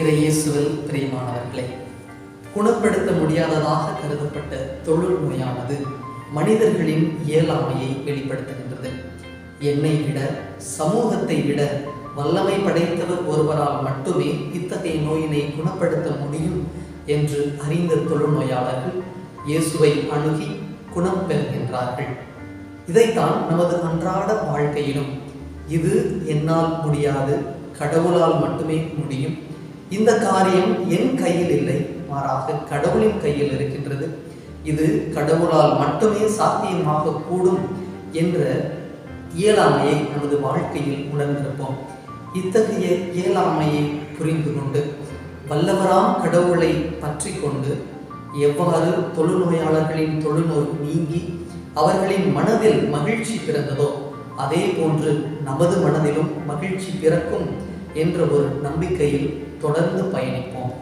இறையேசுவில் பிரியமானவர்களே குணப்படுத்த முடியாததாக கருதப்பட்ட தொழில் நோயானது மனிதர்களின் இயலாமையை வெளிப்படுத்துகின்றது. என்னை விட சமூகத்தை விட வல்லமை படைத்தவர் ஒருவரால் மட்டுமே இத்தகைய நோயினை குணப்படுத்த முடியும் என்று அறிந்த தொழுநோயாளர்கள் இயேசுவை அணுகி குணம் பெறுகின்றார்கள். இதைத்தான் நமது அன்றாட வாழ்க்கையிலும் இது என்னால் முடியாது கடவுளால் மட்டுமே முடியும் இந்த காரியம் என் கையில் இல்லை. மாறாக கடவுளின் கையில் இருக்கின்றது. இது கடவுளால் மட்டுமே சாத்தியமாக கூடும் என்ற இயலாமையை நமது வாழ்க்கையில் உணர்ந்திருப்போம். இத்தகைய இயலாமையை புரிந்து கொண்டு வல்லவராம் கடவுளை பற்றி கொண்டு எவ்வாறு தொழுநோயாளர்களின் தொழுநோய் நீங்கி அவர்களின் மனதில் மகிழ்ச்சி பிறந்ததோ அதே போன்று நமது மனதிலும் மகிழ்ச்சி பிறக்கும் என்ற ஒரு நம்பிக்கையில் தொடர்ந்து பயணிப்போம்.